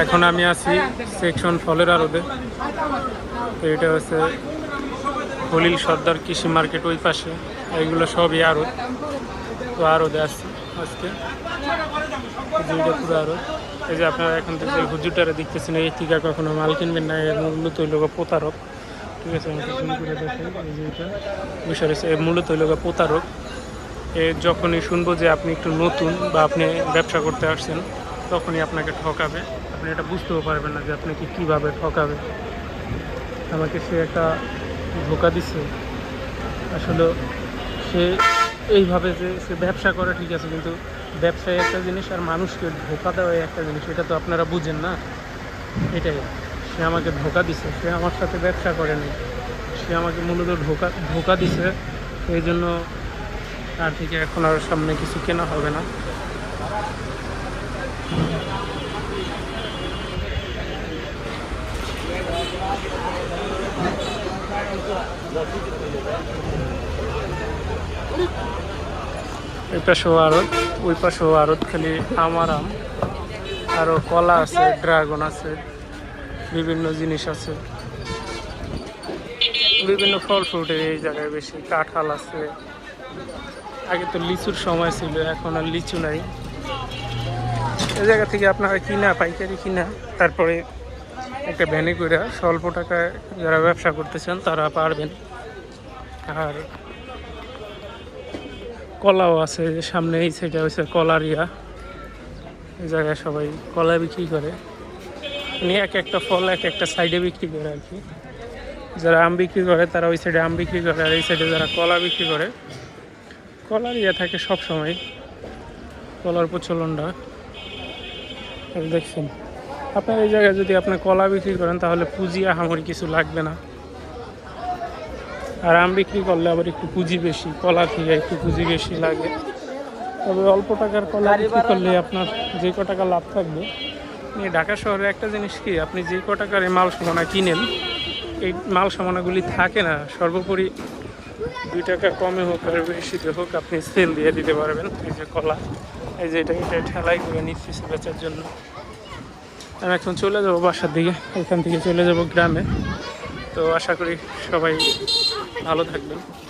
এখন আমি আছি সেকশন ফলের আড়তে। তো এটা হচ্ছে হলিল সর্দার কৃষি মার্কেট ওই পাশে। এইগুলো সবই আড়ত। তো আড়তে আসছি আজকে। এটা পুরো আড়ত। এই যে আপনারা এখন থেকে হুজুরটারে দেখতেছেন, এই থেকে কখনো মাল কিনবেন না, এর হইল গো প্রতারক। ঠিক আছে আমাকে জুম করে দেখেন এই যে এটা বিষয় রয়েছে মূলত গো প্রতারক। এ যখনই শুনব যে আপনি একটু নতুন বা আপনি ব্যবসা করতে আসছেন তখনই আপনাকে ঠকাবে। আপনি এটা বুঝতেও পারবেন না যে আপনাকে কীভাবে ঠকাবে আমাকে সে একটা ধোকা দিছে। আসলে সে এইভাবে যে সে ব্যবসা করে ঠিক আছে, কিন্তু ব্যবসায় একটা জিনিস আর মানুষকে ধোকা দেওয়া একটা জিনিস, এটা তো আপনারা বুঝেন না। এটাই, সে আমাকে ধোকা দিছে, সে আমার সাথে ব্যবসা করেনি সে আমাকে মূলত ধোকা ধোকা দিছে। এই জন্য তার থেকে এখন আর সামনে কিছু কেনা হবে না। এই আড়ত ওই আড়ত খালি কলা আছে, ড্রাগন আছে, বিভিন্ন জিনিস আছে। বিভিন্ন ফল ফ্রুটের এই জায়গায় বেশি, কাঁঠাল আছে। আগে তো লিচুর সময় ছিল, এখন আর লিচু নাই। এই জায়গা থেকে আপনারা কিনা, পাইকারি কিনা, তারপরে একটা ভ্যানে করে স্বল্প টাকায় যারা ব্যবসা করতেছেন তারা পারবেন। আর কলাও আছে সামনে, এই সাইডে হচ্ছে কলার ইয়া এই জায়গায় সবাই কলা বিক্রি করে। উনি এক একটা ফল এক একটা সাইডে বিক্রি করে আর কি। যারা আম বিক্রি করে তারা ওই সাইডে আম বিক্রি করে, আর এই সাইডে যারা কলা বিক্রি করে কলার ইয়ে থাকে সব সময় কলার প্রচলনটা। দেখছেন। আপনার এই জায়গায় যদি আপনি কলা বিক্রি করেন তাহলে পুঁজি আহামরি কিছু লাগবে না। আর আম বিক্রি করলে আবার একটু পুঁজি বেশি কলা থেকে একটু পুঁজি বেশি লাগে। তবে অল্প টাকার কলা বিক্রি করলে আপনার যে ক টাকা লাভ থাকবে এই ঢাকা শহরে একটা জিনিস কি আপনি যে ক টাকার এই মাল সামানা কিনেন এই মাল সামানাগুলি থাকে না সর্বোপরি দুই টাকা কমে হোক আর বেশিতে হোক আপনি সেল দিয়ে দিতে পারবেন এই যে কলা। এই যে এটা এটা ঠেলাই করে নিচ্ছি বেচার জন্য। আমি এখন চলে যাব বাসার দিকে, এখান থেকে চলে যাব গ্রামে। তো আশা করি সবাই ভালো থাকবেন।